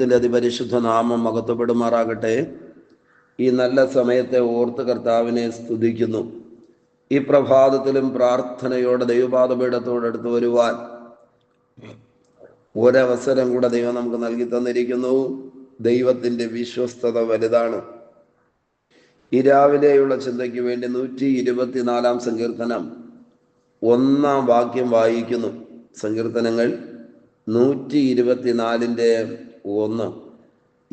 ദൈവത്തിന്റെ അതിപരിശുദ്ധ നാമം മകത്വപ്പെടുമാറാകട്ടെ ഈ നല്ല സമയത്തെ ഓർത്ത് കർത്താവിനെ സ്തുതിക്കുന്നു. ഈ പ്രഭാതത്തിലും പ്രാർത്ഥനയോടെ ദൈവപാദപീഠത്തോടടുത്ത് വരുവാൻ ഒരവസരം കൂടെ ദൈവം നമുക്ക് നൽകി തന്നിരിക്കുന്നു. ദൈവത്തിന്റെ വിശ്വസ്തത വലുതാണ്. ഈ രാവിലെയുള്ള ചിന്തയ്ക്ക് വേണ്ടി നൂറ്റി ഇരുപത്തിനാലാം സങ്കീർത്തനം ഒന്നാം വാക്യം വായിക്കുന്നു. സങ്കീർത്തനങ്ങൾ നൂറ്റി ഇരുപത്തിനാലിന്റെ ഒന്ന്.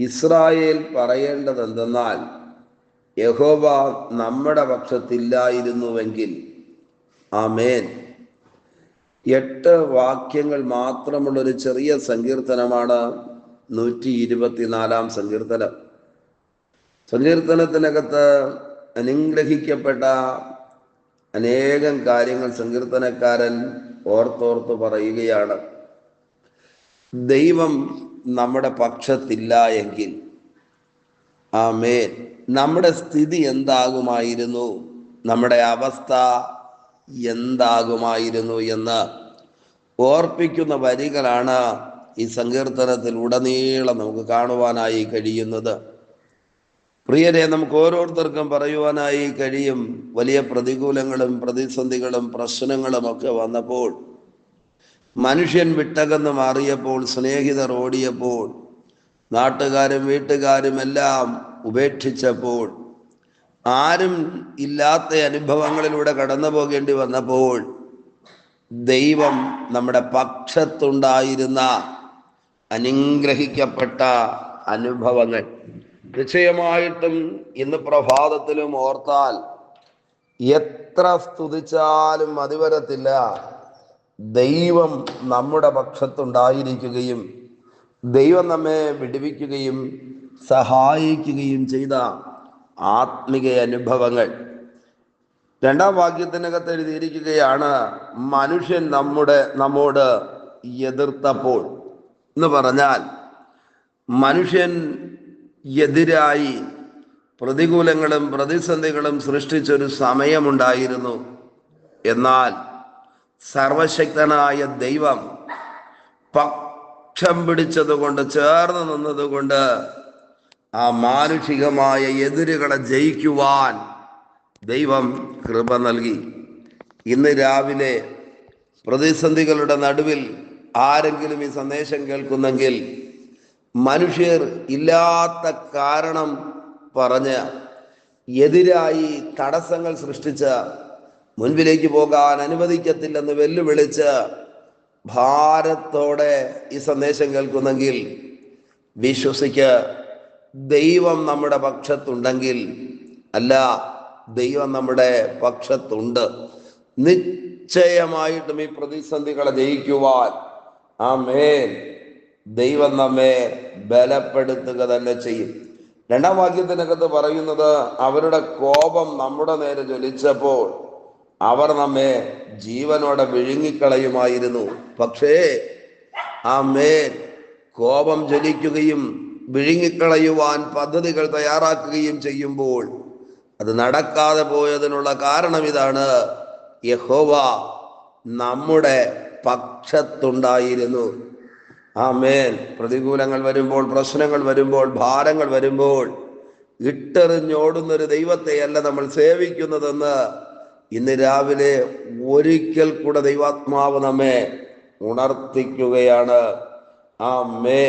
ഇസ്രായേൽ പറയേണ്ടത് എന്തെന്നാൽ യഹോവ നമ്മുടെ പക്ഷത്തില്ലായിരുന്നുവെങ്കിൽ. ആമേൻ. എട്ട് വാക്യങ്ങൾ മാത്രമുള്ള ഒരു ചെറിയ സങ്കീർത്തനമാണ് നൂറ്റി ഇരുപത്തിനാലാം സങ്കീർത്തനം. സങ്കീർത്തനത്തിനകത്ത് അനുഗ്രഹിക്കപ്പെട്ട അനേകം കാര്യങ്ങൾ സങ്കീർത്തനക്കാരൻ ഓർത്തോർത്ത് പറയുകയാണ്. ദൈവം നമ്മുടെ പക്ഷത്തില്ല എങ്കിൽ. ആമേൻ. നമ്മുടെ സ്ഥിതി എന്താകുമായിരുന്നു? നമ്മുടെ അവസ്ഥ എന്താകുമായിരുന്നു എന്ന് ഓർപ്പിക്കുന്ന വരികളാണ് ഈ സങ്കീർത്തനത്തിൽ ഉടനീളം നമുക്ക് കാണുവാനായി കഴിയുന്നത്. പ്രിയരെ നമുക്ക് ഓരോരുത്തർക്കും പറയുവാനായി കഴിയും. വലിയ പ്രതികൂലങ്ങളും പ്രതിസന്ധികളും പ്രശ്നങ്ങളും ഒക്കെ വന്നപ്പോൾ മനുഷ്യൻ വിട്ടകന്ന് മാറിയപ്പോൾ സ്നേഹിതർ ഓടിയപ്പോൾ നാട്ടുകാരും വീട്ടുകാരും എല്ലാം ഉപേക്ഷിച്ചപ്പോൾ ആരും ഇല്ലാത്ത അനുഭവങ്ങളിലൂടെ കടന്നു പോകേണ്ടി വന്നപ്പോൾ ദൈവം നമ്മുടെ പക്ഷത്തുണ്ടായിരുന്ന അനുഗ്രഹിക്കപ്പെട്ട അനുഭവങ്ങൾ. നിശ്ചയമായിട്ടും ഇന്ന് പ്രഭാതത്തിലും ഓർത്താൽ എത്ര സ്തുതിച്ചാലും മതിവരത്തില്ല. ദൈവം നമ്മുടെ പക്ഷത്തുണ്ടായിരിക്കുകയും ദൈവം നമ്മെ വിടുവിക്കുകയും സഹായിക്കുകയും ചെയ്ത ആത്മിക അനുഭവങ്ങൾ. രണ്ടാം വാക്യത്തിനകത്ത് എഴുതിയിരിക്കുകയാണ് മനുഷ്യൻ നമ്മുടെ നമ്മോട് എതിർത്തപ്പോൾ എന്ന് പറഞ്ഞാൽ മനുഷ്യൻ എതിരായി പ്രതികൂലങ്ങളും പ്രതിസന്ധികളും സൃഷ്ടിച്ചൊരു സമയമുണ്ടായിരുന്നു. എന്നാൽ സർവശക്തനായ ദൈവം പക്ഷം പിടിച്ചതുകൊണ്ട് ചേർന്ന് നിന്നതുകൊണ്ട് ആ മാനുഷികമായ എതിരുകളെ ജയിക്കുവാൻ ദൈവം കൃപ നൽകി. ഇന്ന് രാവിലെ പ്രതിസന്ധികളുടെ നടുവിൽ ആരെങ്കിലും ഈ സന്ദേശം കേൾക്കുന്നെങ്കിൽ മനുഷ്യർ ഇല്ലാത്ത കാരണം പറഞ്ഞ് എതിരായി തടസ്സങ്ങൾ സൃഷ്ടിച്ച മുൻപിലേക്ക് പോകാൻ അനുവദിക്കത്തില്ലെന്ന് വെല്ലുവിളിച്ച് ഭാരത്തോടെ ഈ സന്ദേശം കേൾക്കുന്നെങ്കിൽ വിശ്വസിക്ക് ദൈവം നമ്മുടെ പക്ഷത്തുണ്ടെങ്കിൽ അല്ല ദൈവം നമ്മുടെ പക്ഷത്തുണ്ട്. നിശ്ചയമായിട്ടും ഈ പ്രതിസന്ധികളെ ജയിക്കുവാൻ ആ മേൽ ദൈവം നമ്മെ ബലപ്പെടുത്തുക തന്നെ ചെയ്യും. രണ്ടാം വാക്യത്തിനകത്ത് പറയുന്നത് അവരുടെ കോപം നമ്മുടെ നേരെ ജ്വലിച്ചപ്പോൾ അവർ നമ്മെ ജീവനോടെ വിഴുങ്ങിക്കളയുമായിരുന്നു. പക്ഷേ ആ മേൽ കോപം ജ്വലിക്കുകയും വിഴുങ്ങിക്കളയുവാൻ പദ്ധതികൾ തയ്യാറാക്കുകയും ചെയ്യുമ്പോൾ അത് നടക്കാതെ പോയതിനുള്ള കാരണം ഇതാണ്. യഹോവ നമ്മുടെ പക്ഷത്തുണ്ടായിരുന്നു. ആ മേൽ പ്രതികൂലങ്ങൾ വരുമ്പോൾ പ്രശ്നങ്ങൾ വരുമ്പോൾ ഭാരങ്ങൾ വരുമ്പോൾ ഇട്ടെറിഞ്ഞോടുന്നൊരു ദൈവത്തെയല്ല നമ്മൾ സേവിക്കുന്നതെന്ന് ഇന്ന് രാവിലെ ഒരിക്കൽ കൂടെ ദൈവാത്മാവ് നമ്മെ ഉണർത്തിക്കുകയാണ്. ആ മേ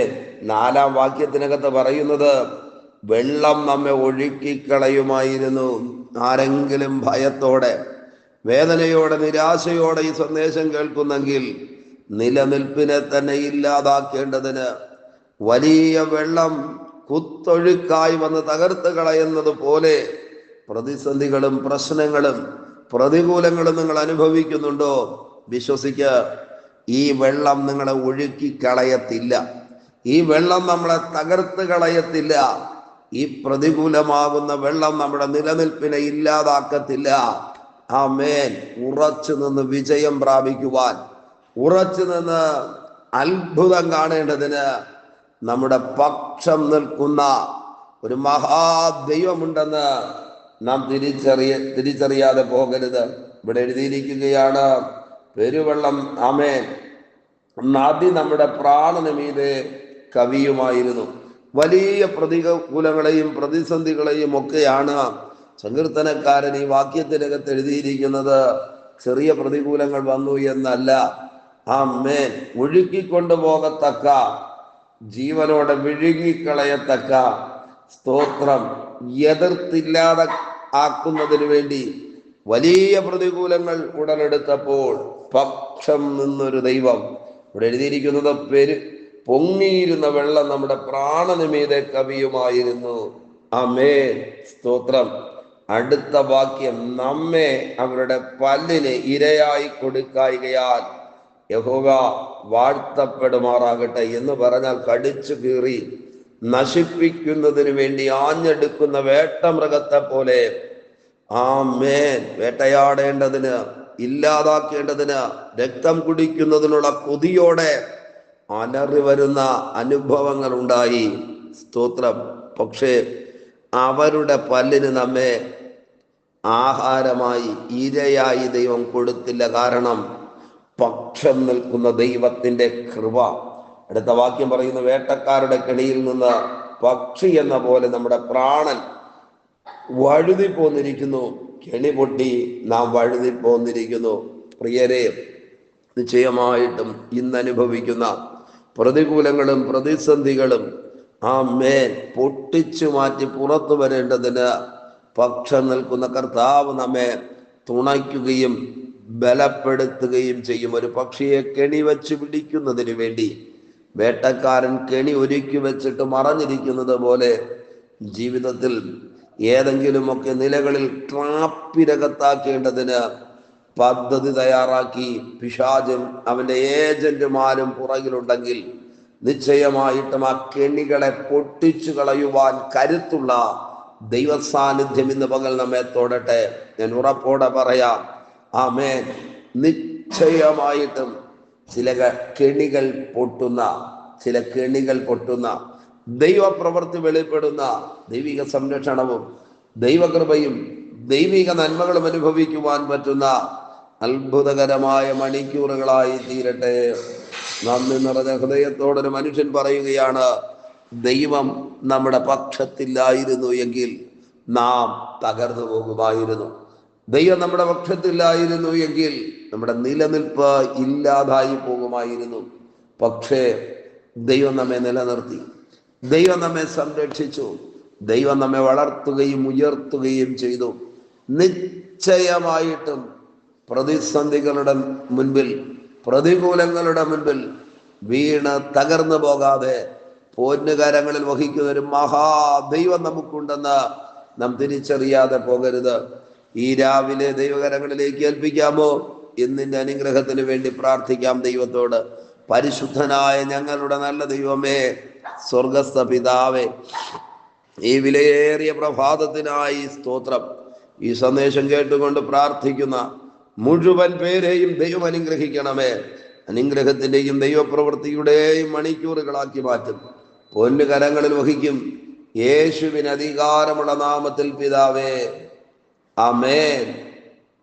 നാലാം വാക്യത്തിനകത്ത് പറയുന്നത് വെള്ളം നമ്മെ ഒഴുക്കിക്കളയുമായിരുന്നു. ആരെങ്കിലും ഭയത്തോടെ വേദനയോടെ നിരാശയോടെ ഈ സന്ദേശം കേൾക്കുന്നെങ്കിൽ നിലനിൽപ്പിനെ തന്നെ ഇല്ലാതാക്കേണ്ടതിന് വലിയ വെള്ളം കുത്തൊഴുക്കായി വന്ന് തകർത്ത് കളയുന്നത് പോലെ പ്രതിസന്ധികളും പ്രശ്നങ്ങളും പ്രതികൂലങ്ങളും നിങ്ങൾ അനുഭവിക്കുന്നുണ്ടോ? വിശ്വസിക്ക. ഈ വെള്ളം നിങ്ങളെ ഒഴുക്കി കളയത്തില്ല. ഈ വെള്ളം നമ്മളെ തകർത്ത് കളയത്തില്ല. ഈ പ്രതികൂലമാകുന്ന വെള്ളം നമ്മുടെ നിലനിൽപ്പിനെ ഇല്ലാതാക്കത്തില്ല. ആ മേൻ ഉറച്ചു നിന്ന് വിജയം പ്രാപിക്കുവാൻ ഉറച്ചു നിന്ന് അത്ഭുതം കാണേണ്ടതിന് നമ്മുടെ പക്ഷം നിൽക്കുന്ന ഒരു മഹാദൈവമുണ്ടെന്ന് നാം തിരിച്ചറിയ തിരിച്ചറിയാതെ പോകരുത്. ഇവിടെ എഴുതിയിരിക്കുകയാണ് പെരുവെള്ളം ആമേ നദി നമ്മുടെ പ്രാണനമീതെ കവിയുമായിരുന്നു. വലിയ പ്രതികൂലങ്ങളെയും പ്രതിസന്ധികളെയും ഒക്കെയാണ് സങ്കീർത്തനക്കാരൻ ഈ വാക്യത്തിനകത്ത് എഴുതിയിരിക്കുന്നത്. ചെറിയ പ്രതികൂലങ്ങൾ വന്നു എന്നല്ല. ആ മേൻ ഒഴുക്കിക്കൊണ്ടു പോകത്തക്ക ജീവനോടെ വിഴുങ്ങിക്കളയത്തക്ക സ്തോത്രം. എതിർത്തില്ലാതെ ആക്കുന്നതിന് വേണ്ടി വലിയ പ്രതികൂലങ്ങൾ ഉടലെടുത്തപ്പോൾ പക്ഷം നിന്നൊരു ദൈവം ഇവിടെ എഴുതിയിരിക്കുന്നത് പെരു പൊങ്ങിയിരുന്ന വെള്ളം നമ്മുടെ പ്രാണനിമീതെ കവിയുമായിരുന്നു. അമേ സ്തോത്രം. അടുത്ത വാക്യം. നമ്മെ അവരുടെ പല്ലിന് ഇരയായി കൊടുക്കായികയാൽ യഹോവ വാഴ്ത്തപ്പെടുമാറാകട്ടെ എന്ന് പറഞ്ഞാൽ കടിച്ചു കീറി നശിപ്പിക്കുന്നതിന് വേണ്ടി ആഞ്ഞെടുക്കുന്ന വേട്ടമൃഗത്തെ പോലെ. ആ മേൻ വേട്ടയാടേണ്ടതിന് ഇല്ലാതാക്കേണ്ടതിന് രക്തം കുടിക്കുന്നതിനുള്ള കൊതിയോടെ അലറി വരുന്ന അനുഭവങ്ങൾ ഉണ്ടായി. സ്തോത്രം. പക്ഷേ അവരുടെ പല്ലിന് നമ്മെ ആഹാരമായി ഇരയായി ദൈവം കൊടുത്തില്ല. കാരണം പക്ഷം നിൽക്കുന്ന ദൈവത്തിന്റെ കൃപ. അടുത്ത വാക്യം പറയുന്നു വേട്ടക്കാരുടെ കെണിയിൽ നിന്ന് പക്ഷി എന്ന പോലെ നമ്മുടെ പ്രാണൻ വഴുതി പോന്നിരിക്കുന്നു. കെണി പൊട്ടി നാം വഴുതി പോന്നിരിക്കുന്നു. പ്രിയരെ നിശ്ചയമായിട്ടും ഇന്ന് അനുഭവിക്കുന്ന പ്രതികൂലങ്ങളും പ്രതിസന്ധികളും ആ മേൽ പൊട്ടിച്ചു മാറ്റി പുറത്തു വരേണ്ടതിന് പക്ഷം നിൽക്കുന്ന കർത്താവ് നമ്മെ തുണയ്ക്കുകയും ബലപ്പെടുത്തുകയും ചെയ്യും. ഒരു പക്ഷിയെ കെണി വെച്ച് പിടിക്കുന്നതിന് വേണ്ടി വേട്ടക്കാരൻ കെണി ഒരുക്കി വെച്ചിട്ട് മറഞ്ഞിരിക്കുന്നത് പോലെ ജീവിതത്തിൽ ഏതെങ്കിലുമൊക്കെ നിലകളിൽ ട്രാപ്പിരകത്താക്കേണ്ടതിന് പദ്ധതി തയ്യാറാക്കി പിശാചും അവന്റെ ഏജന്റുമാരും പുറകിലുണ്ടെങ്കിൽ നിശ്ചയമായിട്ടും ആ കെണികളെ പൊട്ടിച്ചു കളയുവാൻ കരുത്തുള്ള ദൈവ സാന്നിധ്യം ഇന്ന് പകൽ നമ്മെ തൊടട്ടെ. ഞാൻ ഉറപ്പോടെ പറയാം. ആമേൻ. നിശ്ചയമായിട്ടും ചില കെണികൾ പൊട്ടുന്ന ചില കെണികൾ പൊട്ടുന്ന ദൈവപ്രവൃത്തി വെളിപ്പെടുന്ന ദൈവിക സംരക്ഷണവും ദൈവകൃപയും ദൈവിക നന്മകളും അനുഭവിക്കുവാൻ പറ്റുന്ന അത്ഭുതകരമായ മണിക്കൂറുകളായി തീരട്ടെ. നന്ദി നിറഞ്ഞ ഹൃദയത്തോടൊരു മനുഷ്യൻ പറയുകയാണ് ദൈവം നമ്മുടെ പക്ഷത്തില്ലായിരുന്നു എങ്കിൽ നാം തകർന്നു പോകുമായിരുന്നു. ദൈവം നമ്മുടെ പക്ഷത്തില്ലായിരുന്നു എങ്കിൽ നമ്മുടെ നിലനിൽപ്പ് ഇല്ലാതായി പോകുമായിരുന്നു. പക്ഷേ ദൈവം നമ്മെ നിലനിർത്തി. ദൈവം നമ്മെ സംരക്ഷിച്ചു. ദൈവം നമ്മെ വളർത്തുകയും ഉയർത്തുകയും ചെയ്തു. നിശ്ചയമായിട്ടും പ്രതിസന്ധികളുടെ മുൻപിൽ പ്രതികൂലങ്ങളുടെ മുൻപിൽ വീണ് തകർന്നു പോകാതെ പോന്നുകരങ്ങളിൽ വഹിക്കുന്ന ഒരു മഹാദൈവം നമുക്കുണ്ടെന്ന് നാം തിരിച്ചറിയാതെ പോകരുത്. ഈ രാവിലെ ദൈവകരങ്ങളിലേക്ക് ഏൽപ്പിക്കാമോ? എന്നിന്റെ അനുഗ്രഹത്തിന് വേണ്ടി പ്രാർത്ഥിക്കാം ദൈവത്തോട്. പരിശുദ്ധനായ ഞങ്ങളുടെ നല്ല ദൈവമേ സ്വർഗസ്ഥ പിതാവേ ഈ വിലയേറിയ പ്രഭാതത്തിനായി സ്തോത്രം. ഈ സന്ദേശം കേട്ടുകൊണ്ട് പ്രാർത്ഥിക്കുന്ന മുഴുവൻ പേരെയും ദൈവം അനുഗ്രഹിക്കണമേ. അനുഗ്രഹത്തിന്റെയും ദൈവപ്രവൃത്തിയുടെയും മണിക്കൂറുകളാക്കി മാറ്റും. പൊന്നു കരങ്ങളിൽ വഹിക്കും. യേശുവിന് അധികാരമുള്ള നാമത്തിൽ പിതാവേ. ആമേൻ.